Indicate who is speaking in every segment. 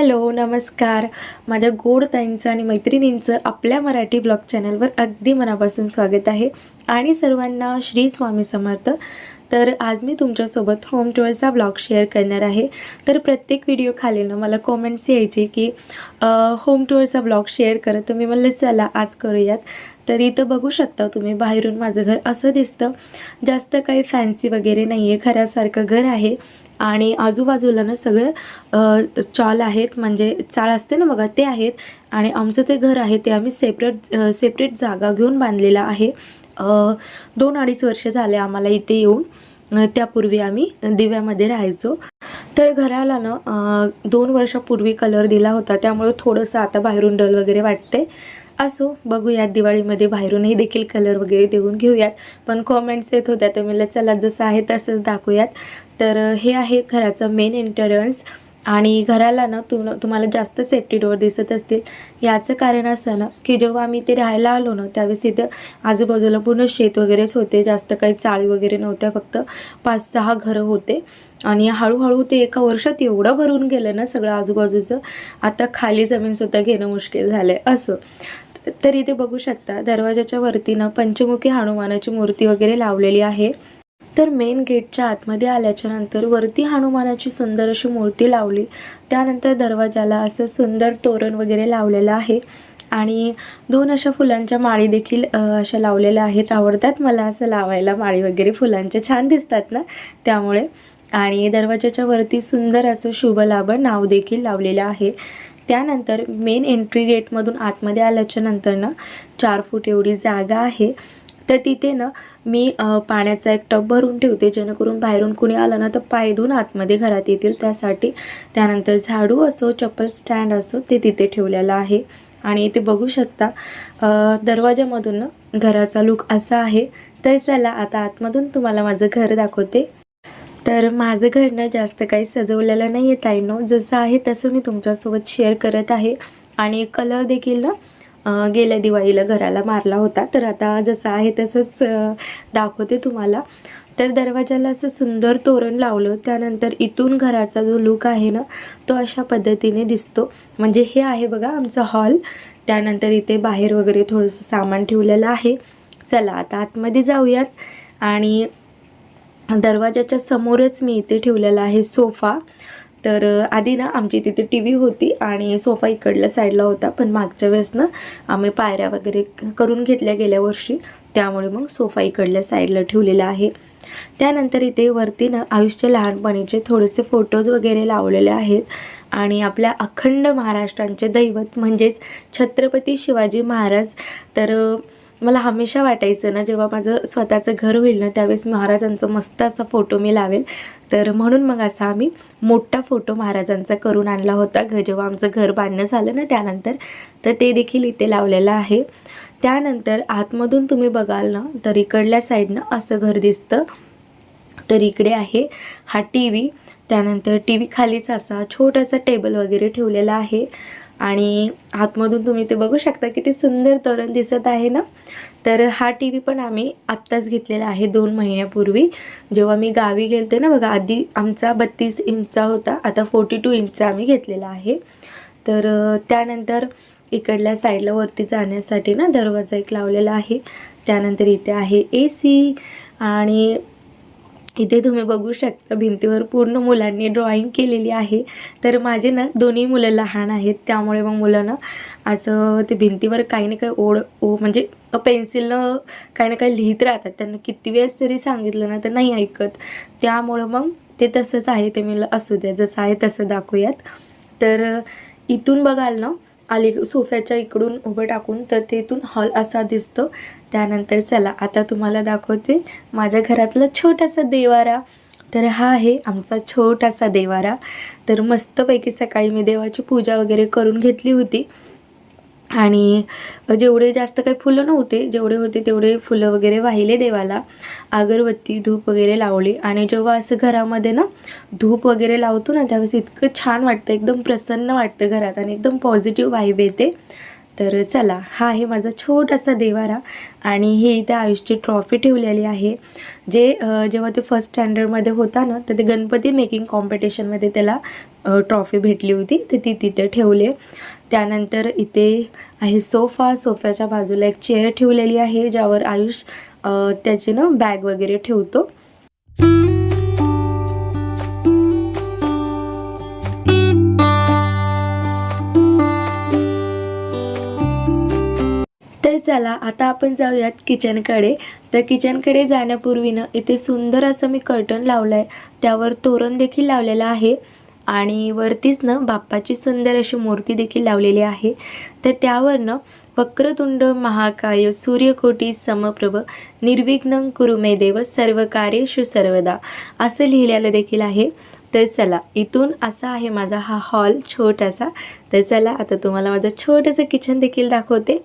Speaker 1: Hello नमस्कार. माझ्या गोड ताईंचं आणि मैत्रिणींचं आपल्या मराठी ब्लॉग चॅनलवर अगदी मनापासून स्वागत आहे आणि सर्वांना श्री स्वामी समर्थ. तर आज मी तुमच्यासोबत होम टुअरचा ब्लॉग शेअर करणार आहे. तर प्रत्येक व्हिडिओ खालीनं मला कॉमेंट्स यायचे की होम टुअरचा ब्लॉग शेअर करत तर मी म्हणलं चला आज करूयात. तर इथं बघू शकता तुम्ही बाहेरून माझं घर असं दिसतं. जास्त काही फॅन्सी वगैरे नाही आहे घरासारखं घर आहे. आणि आजूबाजूला ना सगळं चाल चॉल आहेत म्हणजे चाळ असते ना बघा ते आहेत. आणि आमचं जे घर आहे ते आम्ही सेपरेट सेपरेट जागा घेऊन बांधलेलं आहे. दोन अडीच वर्ष झाले आम्हाला इथे येऊन. त्यापूर्वी आम्ही दिव्यामध्ये राहायचो. तर घराला ना दोन वर्षापूर्वी कलर दिला होता. त्यामुळे थोडंसं आता बाहेरून डल वगैरे वाटते असो बघूयात दिवाळीमध्ये बाहेरूनही देखील कलर वगैरे देऊन घेऊयात. पण कॉमेंट्स येत होत्या तर मला चला जसं आहे तसंच दाखवूयात. तर हे आहे घराचं मेन एंटरन्स आणि घराला ना तुम तुम्हाला जास्त सेफ्टी डोअर दिसत असतील. याचं कारण असं ना की जेव्हा आम्ही ते राहायला आलो ना त्यावेळेस इथं आजूबाजूला पूर्ण शेत वगैरेच होते. जास्त काही चाळी वगैरे नव्हत्या फक्त पाच सहा घरं होते. आणि हळूहळू ते एका वर्षात एवढं भरून गेलं ना सगळं आजूबाजूचं. आता खाली जमीनसुद्धा घेणं मुश्किल झालं आहे असं. तर इथे बघू शकता. दरवाजाच्या वरतीनं पंचमुखी हनुमानाची मूर्ती वगैरे लावलेली आहे. तर मेन गेटच्या आतमध्ये आल्याच्यानंतर वरती हनुमानाची सुंदर अशी मूर्ती लावली. त्यानंतर दरवाजाला असं सुंदर तोरण वगैरे लावलेलं आहे. आणि दोन अशा फुलांच्या माळी देखील अशा लावलेल्या आहेत. आवडतात मला असं लावायला माळी वगैरे. फुलांच्या छान दिसतात ना त्यामुळे. आणि दरवाजाच्या वरती सुंदर असं शुभ लाभ नाव देखील लावलेलं आहे. त्यानंतर मेन एंट्री गेटमधून आतमध्ये आल्याच्यानंतर ना चार फूट एवढी जागा आहे. तर तिथे ना मी पाण्याचा एक टब भरून ठेवते जेणेकरून बाहेरून कुणी आलं ना तर पाय धुवून आतमध्ये घरात येतील. त्यासाठी त्यानंतर झाडू असो चप्पल स्टँड असो ते तिथे ठेवलेलं आहे. आणि इथे बघू शकता दरवाजामधून ना घराचा लुक असा आहे. तर चला आता आतमधून तुम्हाला माझं घर दाखवते. तर माझं घर ना जास्त काही सजवलेलं नाही आहे ताईनो. जसं आहे तसं मी तुमच्यासोबत शेअर करत आहे. आणि कलर देखील ना गेल्या दिवाळीला घराला मारला होता. तर आता जसं आहे तसंच दाखवते तुम्हाला. तर दरवाजाला असं सुंदर तोरण लावलं. त्यानंतर इथून घराचा जो लुक आहे ना तो अशा पद्धतीने दिसतो. म्हणजे हे आहे बघा आमचं हॉल त्यानंतर इथे बाहेर वगैरे थोडंसं सामान ठेवलेलं आहे. चला आता आतमध्ये जाऊयात. आणि दरवाजाच्या समोरच मी इथे ठेवलेला आहे सोफा. तर आधी ना आमची तिथे टी व्ही होती आणि सोफा इकडल्या साईडला होता पण मागच्या वेळेस ना आम्ही पायऱ्या वगैरे करून घेतल्या गेल्या वर्षी त्यामुळे मग सोफा इकडल्या साईडला ठेवलेला आहे. त्यानंतर इथे वरती ना आयुष्य लहानपणीचे थोडेसे फोटोज वगैरे लावलेले आहेत आणि आपल्या अखंड महाराष्ट्रांचे दैवत म्हणजेच छत्रपती शिवाजी महाराज. तर मला हमेशा वाटायचं ना जेव्हा माझं स्वतःचं घर होईल ना त्यावेळेस महाराजांचं मस्त असा फोटो मी लावेल. तर म्हणून मग असा आम्ही मोठा फोटो महाराजांचा करून आणला होता. घ जेव्हा आमचं घर बांधणं झालं ना त्यानंतर तर ते देखील इथे लावलेलं आहे. त्यानंतर आतमधून तुम्ही बघाल ना तर इकडल्या साईडनं असं घर दिसतं. तर इकडे आहे हा टी व्ही. त्यानंतर टी व्ही खालीच असा छोटासा टेबल वगैरे ठेवलेला आहे. आणि आतमधून तुम्ही ते बघू शकता किती सुंदर तोरण दिसत आहे ना? तर हा टी व्ही पण आम्ही आत्ताच घेतलेला आहे दोन महिन्यापूर्वी. जेव्हा मी गावी गेलते ना बघा आधी आमचा बत्तीस इंचचा होता आता फोर्टी टू इंचचा आम्ही घेतलेला आहे. तर त्यानंतर इकडल्या साईडला वरती जाण्यासाठी ना दरवाजा एक लावलेला आहे. त्यानंतर इथे आहे ए सी आणि इथे तुम्ही बघू शकता भिंतीवर पूर्ण मुलांनी ड्रॉइंग केलेली आहे. तर माझे ना दोन्ही मुलं लहान आहेत त्यामुळे मग मुलं असं ते भिंतीवर काही ना काही ओढ ओ म्हणजे पेन्सिलनं काही ना काही लिहित राहतात. त्यांना किती वेळेस तरी सांगितलं ना तर नाही ऐकत. त्यामुळं मग ते तसंच आहे ते मला असू द्या जसं आहे तसं दाखवूयात. तर इथून बघाल ना आली सोफ्याच्या इकडून उभं टाकून तर तिथून हॉल असा दिसतो. त्यानंतर चला आता तुम्हाला दाखवते माझ्या घरातला छोटासा देवारा. तर हा आहे आमचा छोटासा देवारा. तर मस्तपैकी सकाळी मी देवाची पूजा वगैरे करून घेतली होती. आणि जेवढे जास्त काही फुलं नव्हते जेवढे होते तेवढे फुलं वगैरे वाहिले देवाला. अगरबत्ती धूप वगैरे लावली आणि जेव्हा असं घरामध्ये ना धूप वगैरे लावतो ना त्यावेळेस इतकं छान वाटतं एकदम प्रसन्न वाटतं घरात आणि एकदम पॉझिटिव्ह वाईब येते. तर चला हा आहे माझा छोटासा देवारा आणि हे इथे आयुषची ट्रॉफी ठेवलेली आहे. जे जेव्हा ते फर्स्ट स्टँडर्डमध्ये होता ना तर ते गणपती मेकिंग कॉम्पिटिशनमध्ये त्याला ट्रॉफी भेटली होती तर ती तिथे ठेवली आहे. त्यानंतर इथे आहे सोफा सोफ्याच्या बाजूला एक चेअर ठेवलेली आहे ज्यावर आयुष त्याचे त्याची ना बॅग वगैरे ठेवतो. तर चला आता आपण जाऊयात किचनकडे तर किचनकडे जाण्यापूर्वीनं इथे सुंदर असं मी कर्टन लावलं आहे त्यावर तोरण देखील लावलेलं आहे. आणि वरतीच ना बाप्पाची सुंदर अशी मूर्ती देखील लावलेली आहे. तर त्यावरनं वक्रतुंड महाकाय सूर्यकोटी समप्रभ निर्विघ्न कुरुमे देव सर्व कार्येषु सर्वदा. असं लिहिलेलं देखील आहे. तर चला इथून असा आहे माझा हा हॉल छोटासा. तर चला आता तुम्हाला माझं छोटंसं किचन देखील दाखवते.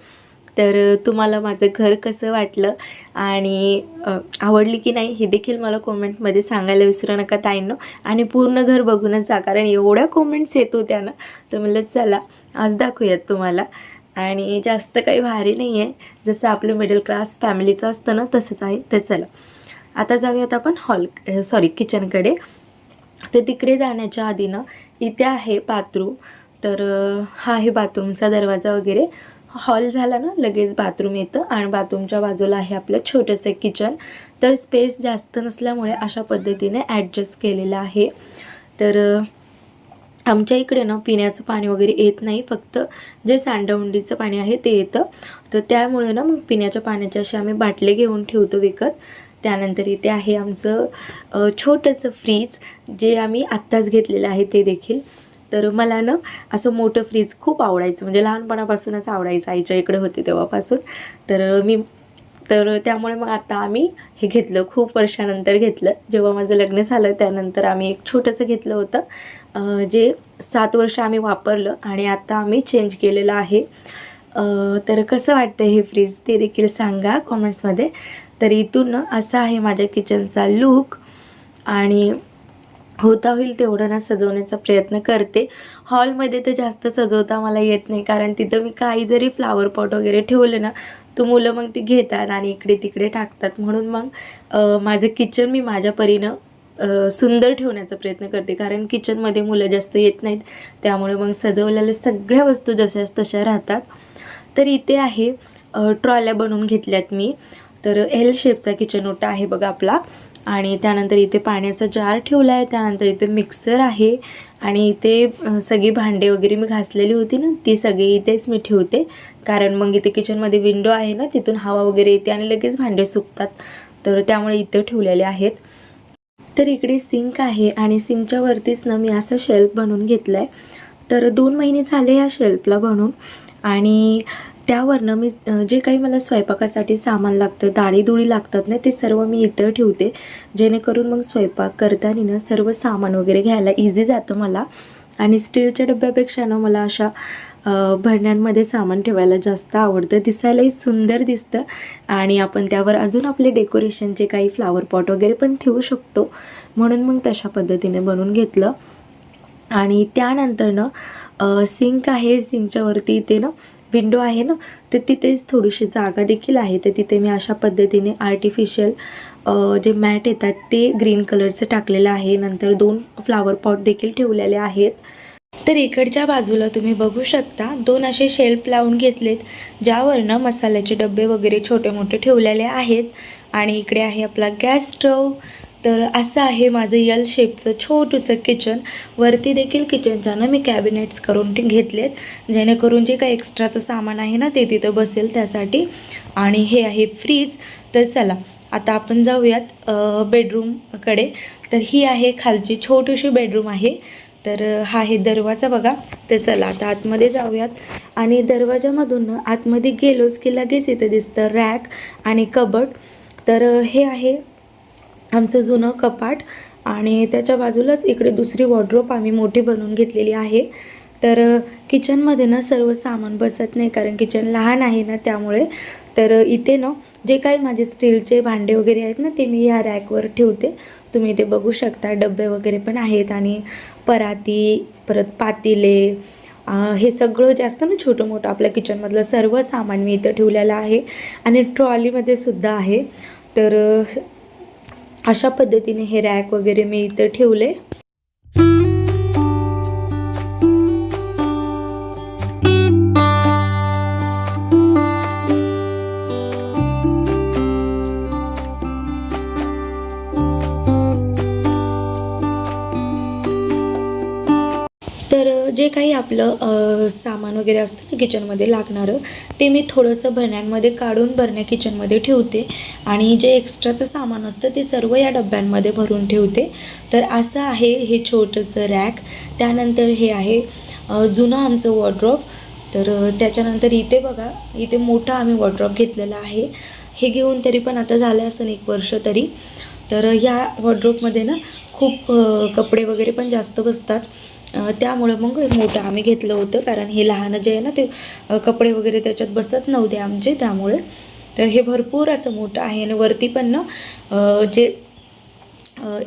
Speaker 1: तर तुम्हाला माझं घर कसं वाटलं? आणि आवडली की नाही हे देखील मला कॉमेंटमध्ये सांगायला विसरू नका ताईंनो. आणि पूर्ण घर बघूनच जा कारण एवढ्या कॉमेंट्स येत होत्या ना तर म्हणलं चला आज दाखवूयात तुम्हाला. आणि जास्त काही भारी नाही आहे जसं आपलं मिडल क्लास फॅमिलीचं असतं ना तसंच आहे. तर चला आता जाऊयात आपण हॉल सॉरी किचनकडे तर तिकडे जाण्याच्या आधी ना इथे आहे बाथरूम तर हा आहे बाथरूमचा दरवाजा वगैरे. हॉल झाला ना लगेच बाथरूम येतं आणि बाथरूमच्या बाजूला आहे आपलं छोटंसं किचन. तर स्पेस जास्त नसल्यामुळे अशा पद्धतीने ॲडजस्ट केलेलं आहे. तर आमच्या इकडे ना पिण्याचं पाणी वगैरे येत नाही फक्त जे सांडवंडीचं पाणी आहे ते येतं. तर त्यामुळे ना मग पिण्याच्या पाण्याचे असे आम्ही बाटले घेऊन ठेवतो विकत. त्यानंतर इथे आहे आमचं छोटंसं फ्रीज जे आम्ही आत्ताच घेतलेलं आहे ते देखील. तर मला ना असं मोठं फ्रीज खूप आवडायचं. म्हणजे लहानपणापासूनच आवडायचं. आईच्या इकडे होते तेव्हापासून. तर मी तर त्यामुळे मग आता आम्ही हे घेतलं. खूप वर्षानंतर घेतलं. जेव्हा माझं लग्न झालं त्यानंतर आम्ही एक छोटंसं घेतलं होतं. जे सात वर्ष आम्ही वापरलं आणि आता आम्ही चेंज केलेलं आहे. तर कसं वाटतं हे फ्रीज? ते देखील सांगा कॉमेंट्समध्ये तर इथून असा आहे माझ्या किचनचा लूक आणि होता होईल तेवढं ना सजवण्याचा प्रयत्न करते. हॉलमध्ये तर जास्त सजवता मला येत नाही कारण तिथं मी काही जरी फ्लावर पॉट वगैरे ठेवले ना तो मुलं मग ती घेतात आणि इकडे तिकडे टाकतात. म्हणून मग माझं किचन मी माझ्या परीनं सुंदर ठेवण्याचा प्रयत्न करते. कारण किचनमध्ये मुलं जास्त येत नाहीत त्यामुळे मग सजवलेल्या सगळ्या वस्तू जशाच तशा राहतात. तर इथे आहे ट्रॉल्या बनवून घेतल्यात मी. तर एल शेपचा किचन ओटा आहे बघा आपला. आणि त्यानंतर इथे पाण्याचा जार ठेवला आहे त्यानंतर इथे मिक्सर आहे आणि इथे सगळी भांडे वगैरे मी घासलेली होती ना ती सगळी इथेच मी ठेवते. कारण मग इथे किचनमध्ये विंडो आहे ना तिथून हवा वगैरे येते आणि लगेच भांडे सुकतात. तर त्यामुळे इथे ठेवलेले आहेत. तर इकडे सिंक आहे आणि सिंकच्या वरतीच ना मी असं शेल्फ बनवून घेतलं आहे तर दोन महिने झाले या शेल्फला बनवून. आणि त्यावरनं मी जे काही मला स्वयंपाकासाठी सामान लागतं दाळीदुळी लागतात ना ते सर्व मी इथं ठेवते. जेणेकरून मग स्वयंपाक करताना ना सर्व सामान वगैरे घ्यायला इझी जातं मला. आणि स्टीलच्या डब्यापेक्षा ना मला अशा भरण्यांमध्ये सामान ठेवायला जास्त आवडतं. दिसायलाही सुंदर दिसतं. आणि आपण त्यावर अजून आपले डेकोरेशनचे काही फ्लावर पॉट वगैरे पण ठेवू शकतो. म्हणून मग तशा पद्धतीने बनवून घेतलं. आणि त्यानंतर ना सिंक आहे. सिंकच्यावरती ते ना विंडो आहे ना तर तिथेच थोडीशी जागा देखील आहे. तर तिथे मी अशा पद्धतीने आर्टिफिशियल जे मॅट येतात ते ग्रीन कलरचं टाकलेलं आहे. नंतर दोन फ्लावर पॉट देखील ठेवलेले आहेत. तर इकडच्या बाजूला तुम्ही बघू शकता दोन असे शेल्फ लावून घेतलेत ज्यावरनं मसाल्याचे डबे वगैरे छोटे मोठे ठेवलेले आहेत. आणि इकडे आहे आपला गॅस स्टव तर असं आहे माझं यल शेपचं छोटंसं किचन वरती देखील किचनच्यानं मी कॅबिनेट्स करून घेतलेत. जेणेकरून जे काही एक्स्ट्राचं सामान आहे ना ते तिथं बसेल त्यासाठी. आणि हे आहे फ्रीज तर चला आता आपण जाऊयात बेडरूमकडे तर ही आहे खालची छोटीशी बेडरूम आहे. तर हा आहे दरवाजा बघा. तर चला आता आतमध्ये जाऊयात. आणि दरवाजामधून आतमध्ये गेलोच की लगेच इथं दिसतं रॅक आणि कबड तर हे आहे आमचं जुनं कपाट आणि त्याच्या बाजूलाच इकडे दुसरी वॉर्ड्रोप आम्ही मोठी बनवून घेतलेली आहे. तर किचनमध्ये ना सर्व सामान बसत नाही कारण किचन लहान आहे ना त्यामुळे. तर इथे ना जे काही माझे स्टीलचे भांडे वगैरे आहेत ना ते मी ह्या रॅकवर ठेवते. तुम्ही इथे बघू शकता डबे वगैरे पण आहेत आणि पराती परत पातिले हे सगळं जास्त ना छोटं मोठं आपल्या किचनमधलं सर्व सामान मी इथं ठेवलेलं आहे. आणि ट्रॉलीमध्ये सुद्धा आहे. तर अशा पद्धतीने हे रॅक वगैरे मी इथं ठेवले. तर जे काही आपलं सामान वगैरे असतं ना किचनमध्ये लागणारं ते मी थोडंसं भरण्यांमध्ये काढून भरण्या किचनमध्ये ठेवते. आणि जे एक्स्ट्राचं सामान असतं ते सर्व या डब्यांमध्ये भरून ठेवते. तर असं आहे हे छोटंसं रॅक त्यानंतर हे आहे जुनं आमचं वॉर्ड्रॉप तर त्याच्यानंतर इथे बघा इथे मोठा आम्ही वॉर्ड्रॉप घेतलेला आहे. हे घेऊन तरी पण आता झालं असं एक वर्ष तरी. तर ह्या वॉर्ड्रोपमध्ये ना खूप कपडे वगैरे पण जास्त बसतात. त्यामुळं मग हे मोठं आम्ही घेतलं होतं कारण हे लहान जे आहे ना ते कपडे वगैरे त्याच्यात बसत नव्हते आमचे त्यामुळे. तर हे भरपूर असं मोठं आहे आणि वरती पण ना जे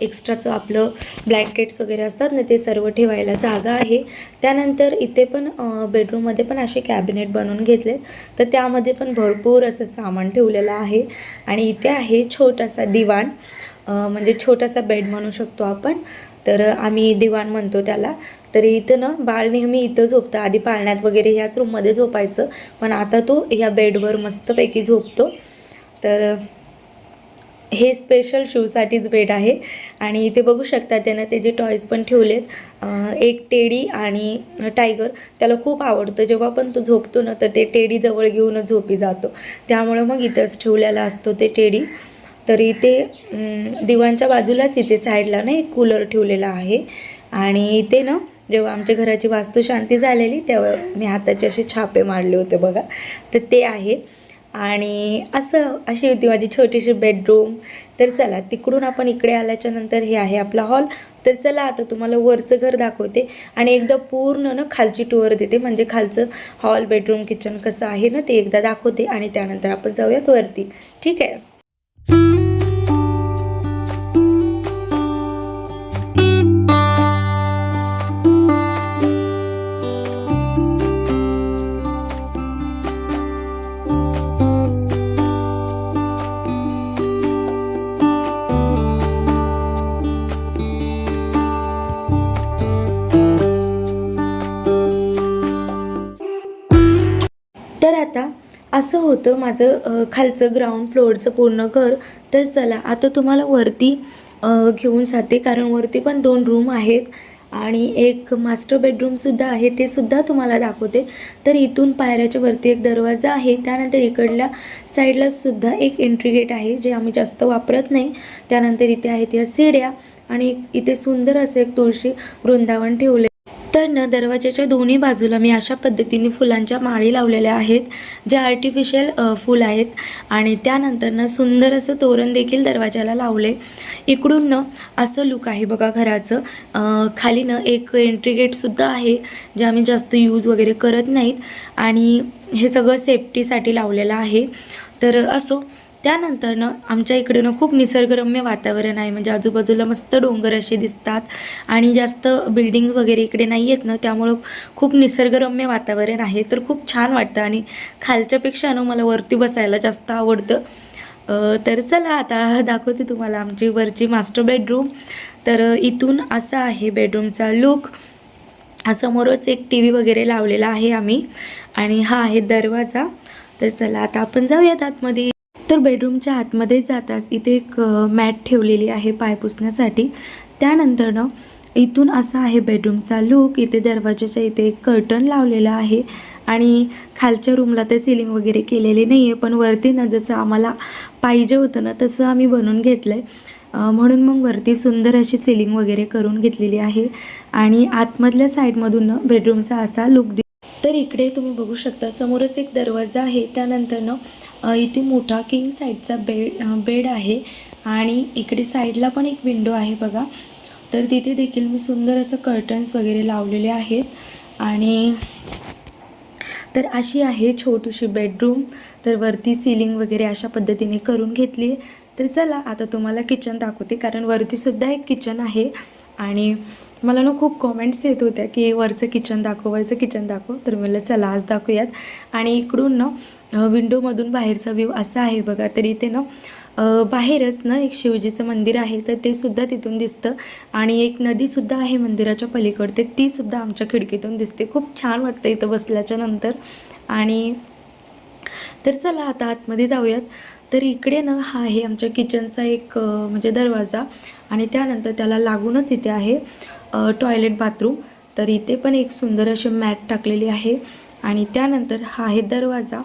Speaker 1: एक्स्ट्राचं आपलं ब्लँकेट्स वगैरे असतात ना ते सर्व ठेवायला जागा आहे. त्यानंतर इथे पण बेडरूममध्ये पण असे कॅबिनेट बनवून घेतले तर त्यामध्ये पण भरपूर असं सामान ठेवलेलं आहे. आणि इथे आहे छोटासा दिवाण म्हणजे छोटासा बेड म्हणू शकतो आपण. तर आम्ही दिवाण म्हणतो त्याला. तरी इथं ना बाळ नेहमी इथं झोपतं. आधी पाळण्यात वगैरे ह्याच रूममध्ये झोपायचं. पण आता तो ह्या बेडवर मस्तपैकी झोपतो. तर हे स्पेशल शूसाठीच बेड आहे. आणि इथे बघू शकता त्यानं त्याचे टॉयज पण ठेवलेत एक टेडी आणि टायगर त्याला खूप आवडतं. जेव्हा पण तो झोपतो ना तर ते टेडी जवळ घेऊनच झोपी जातो. त्यामुळं मग इथंच ठेवलेला असतो ते टेडी. तर इथे दिवांच्या बाजूलाच इथे साईडला ना एक कूलर ठेवलेला आहे. आणि इथे ना जेव्हा आमच्या घराची वास्तुशांती झालेली तेव्हा मी हाताचे असे छापे मारले होते बघा. तर ते आहे. आणि असं अशी होती माझी छोटीशी बेडरूम तर चला तिकडून आपण इकडे आल्याच्यानंतर हे आहे आपला हॉल तर चला आता तुम्हाला वरचं घर दाखवते. आणि एकदा पूर्ण ना खालची टूअर देते. म्हणजे खालचं हॉल बेडरूम किचन कसं आहे ना ते एकदा दाखवते. आणि त्यानंतर आपण जाऊयात वरती. ठीक आहे? असं होतं माझं खालचं ग्राउंड फ्लोअरचं पूर्ण घर. तर चला आता तुम्हाला वरती घेऊन जाते. कारण वरती पण दोन रूम आहेत. आणि एक मास्टर बेडरूमसुद्धा आहे. ते सुद्धा तुम्हाला दाखवते. तर इथून पायऱ्याच्या वरती एक दरवाजा आहे. त्यानंतर इकडल्या साईडला सुद्धा एक एंट्री गेट आहे जे आम्ही जास्त वापरत नाही. त्यानंतर इथे आहेत या सिड्या आणि इथे सुंदर असं एक तुळशी वृंदावन ठेवले तर ना दरवाजाच्या दोन्ही बाजूला मी अशा पद्धतीने फुलांच्या माळी लावलेल्या आहेत ज्या आर्टिफिशियल फूल आहेत. आणि त्यानंतर ना सुंदर असं तोरण देखील दरवाजाला लावले. इकडून ना असं लुक आहे बघा घराचं. खाली ना एक एंट्री गेटसुद्धा आहे जे आम्ही जास्त यूज वगैरे करत नाहीत. आणि हे सगळं सेफ्टीसाठी लावलेलं आहे. तर असो त्यानंतरनं आमच्या इकडनं खूप निसर्गरम्य वातावरण आहे. म्हणजे आजूबाजूला मस्त डोंगर असे दिसतात आणि जास्त बिल्डिंग वगैरे इकडे नाही आहेत ना त्यामुळं खूप निसर्गरम्य वातावरण आहे. तर खूप छान वाटतं आणि खालच्यापेक्षा ना मला वरती बसायला जास्त आवडतं. तर चला आता दाखवते तुम्हाला आमची वरची मास्टर बेडरूम तर इथून असा आहे बेडरूमचा लुक समोरच एक टी व्ही वगैरे लावलेला आहे आम्ही आणि हा आहे दरवाजा. तर चला आता आपण जाऊयात आतमध्ये. तर बेडरूमच्या आतमध्ये जाताच इथे एक मॅट ठेवलेली आहे पाय पुसण्यासाठी. त्यानंतर ना इथून असा आहे बेडरूमचा लुक. इथे दरवाजाच्या इथे एक कर्टन लावलेलं आहे आणि खालच्या रूमला ते सिलिंग वगैरे केलेली नाही आहे पण वरती ना जसं आम्हाला पाहिजे होतं ना तसं आम्ही बनवून घेतलं आहे म्हणून मग वरती सुंदर अशी सिलिंग वगैरे करून घेतलेली आहे आणि आतमधल्या साईडमधून ना बेडरूमचा असा लुक दि तर इकडे तुम्ही बघू शकता समोरच एक दरवाजा आहे. त्यानंतर ना इथे मोठा किंग साईडचा बेड बेड आहे आणि इकडे साईडला पण एक विंडो आहे बघा. तर तिथे देखील मी सुंदर असं कर्टन्स वगैरे लावलेले आहेत. आणि तर अशी आहे छोटीशी बेडरूम तर वरती सिलिंग वगैरे अशा पद्धतीने करून घेतली तर चला आता तुम्हाला किचन दाखवते. कारण वरतीसुद्धा एक किचन आहे. आणि मला ना खूप कॉमेंट्स येत होत्या की वरचं किचन दाखव वरचं किचन दाखव. तर मला चला आज दाखवूयात. आणि इकडून ना विंडोमधून बाहेरचा व्ह्यू असा आहे बघा. तर इथे ना बाहेरच ना एक शिवजीचं मंदिर आहे. तर ते सुद्धा तिथून दिसतं. आणि एक नदीसुद्धा आहे मंदिराच्या पलीकडे. तीसुद्धा आमच्या खिडकीतून दिसते. खूप छान वाटतं इथं बसल्याच्या नंतर. आणि तर चला आता आतमध्ये जाऊयात. तर इकडे ना हा आहे आमच्या किचनचा एक म्हणजे दरवाजा. आणि त्यानंतर त्याला लागूनच इथे आहे. टॉयलेट बाथरूम तर इथे पण एक सुंदर असे मॅट टाकलेली आहे. आणि त्यानंतर हा आहे दरवाजा.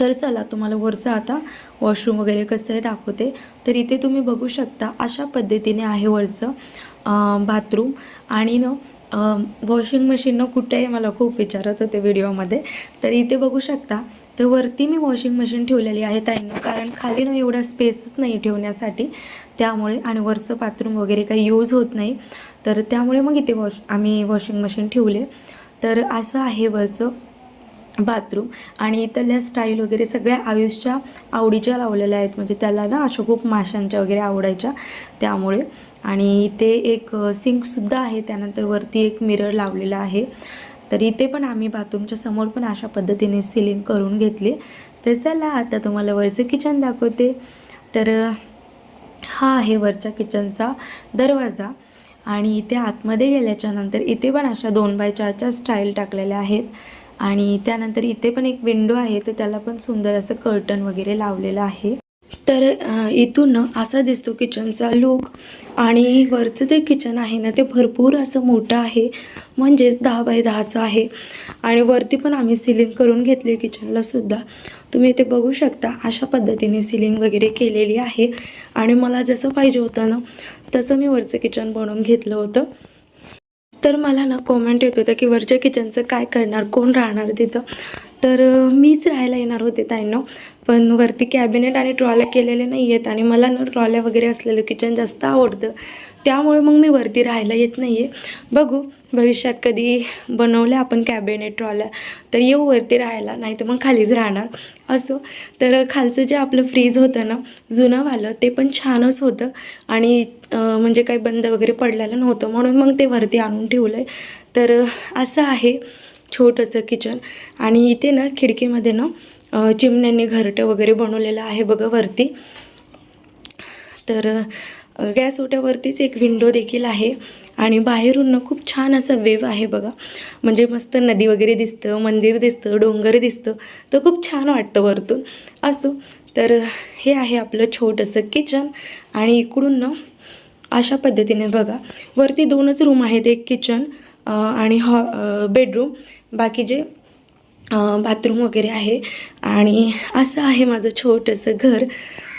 Speaker 1: तर चला तुम्हाला वरचं आता वॉशरूम वगैरे कसं आहे दाखवते. तर इथे तुम्ही बघू शकता अशा पद्धतीने आहे वरचं बाथरूम आणि न वॉशिंग मशीननं कुठे मला खूप विचारत होते व्हिडिओमध्ये. तर इथे बघू शकता तर वरती मी वॉशिंग मशीन ठेवलेली आहे ताईनं. कारण खाली ना एवढा स्पेसच नाही ठेवण्यासाठी. त्यामुळे आणि वरचं बाथरूम वगैरे काही यूज होत नाही. तर त्यामुळे मग इथे वॉश आम्ही वॉशिंग मशीन ठेवले. तर असं आहे वरचं. बाथरूम आणि इथल्या स्टाईल वगैरे सगळ्या आयुषच्या आवडीच्या लावलेल्या आहेत. म्हणजे त्याला ना अशा खूप माशांच्या वगैरे आवडायच्या त्यामुळे. आणि इथे एक सिंकसुद्धा आहे. त्यानंतर वरती एक मिरर लावलेला आहे. तर इथे पण आम्ही बाथरूमच्या समोर पण अशा पद्धतीने सिलिंग करून घेतले. तर चला आता तुम्हाला वरचं किचन दाखवते. तर हा आहे वरच्या किचनचा दरवाजा. आणि इथे आतमध्ये गेल्याच्यानंतर इथे पण अशा दोन बाय चारच्या स्टाईल टाकलेल्या आहेत. आणि त्यानंतर इथे पण एक विंडो आहे तर त्याला पण सुंदर असं कर्टन वगैरे लावलेलं आहे. तर इथून असा दिसतो किचनचा लुक आणि वरचं जे किचन आहे ना ते भरपूर असं मोठं आहे. म्हणजेच दहा बाय दहाचं आहे. आणि वरती पण आम्ही सिलिंग करून घेतली किचनला सुद्धा. तुम्ही इथे बघू शकता अशा पद्धतीने सिलिंग वगैरे केलेली आहे. आणि मला जसं पाहिजे होतं ना तसं मी वरचं किचन बनवून घेतलं होतं. तर मला ना कॉमेंट येत होतं की वरच्या किचनचं काय करणार? कोण राहणार तिथं? तर मीच राहायला येणार होते ताईंनो. पण वरती कॅबिनेट आणि ट्रॉल्या केलेले नाही आहेत आणि मला ना ट्रॉल्या वगैरे असलेलं किचन जास्त आवडतं. त्यामुळे मग मी वरती राहायला येत नाही आहे बघू भविष्यात कधी बनवल्या आपण कॅबिनेट ट्रॉल्या तर येऊ वरती राहायला नाही तर मग खालीच राहणार. असो. तर खालचं जे आपलं फ्रीज होतं ना जुनंवालं ते पण छानच होतं. आणि म्हणजे काही बंद वगैरे पडलेलं नव्हतं म्हणून मग ते वरती आणून ठेवलं आहे तर असं आहे. छोटंसं किचन. आणि इथे ना खिडकीमध्ये ना चिमण्यांनी घरटं वगैरे बनवलेलं आहे बघा वरती. तर गॅस ओट्यावरतीच एक विंडो देखील आहे. आणि बाहेरून ना खूप छान असा वेव आहे बघा. म्हणजे मस्त नदी वगैरे दिसतं मंदिर दिसतं डोंगर दिसतं. तर खूप छान वाटतं वरतून. असो तर हे आहे आपलं छोटंसं किचन. आणि इकडून ना अशा पद्धतीने बघा. वरती दोनच रूम आहेत एक किचन आणि हॉ बेडरूम. बाकी जे बाथरूम वगैरे आहे आणि असं आहे माझं छोटंसं घर.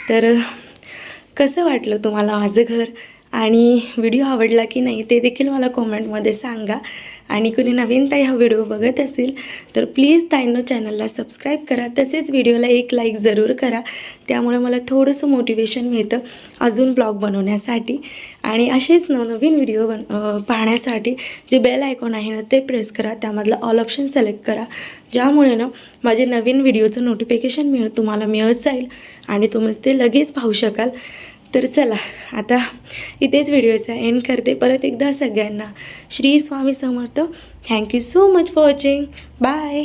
Speaker 1: तर कसं वाटलं तुम्हाला माझं घर? आणि व्हिडिओ आवडला की नाही ते देखील मला कॉमेंटमध्ये सांगा. आणि कुणी नवीन ताई हा व्हिडिओ बघत असेल तर प्लीज ताईंनो चॅनलला सबस्क्राईब करा तसेच व्हिडिओला एक लाईक जरूर करा. त्यामुळे मला थोडंसं मोटिवेशन मिळतं अजून ब्लॉग बनवण्यासाठी. आणि असेच नवनवीन व्हिडिओ बन पाहण्यासाठी जे बेल आयकॉन आहे ना ते प्रेस करा त्यामधलं ऑल ऑप्शन सिलेक्ट करा. ज्यामुळे ना माझे नवीन व्हिडिओचं नोटिफिकेशन मिळत तुम्हाला मिळत जाईल आणि तुम्ही ते लगेच पाहू शकाल. तर चला आता इथेच व्हिडिओचा एंड करते. परत एकदा सगळ्यांना Shri Swami Samarth. Thank you so much for watching bye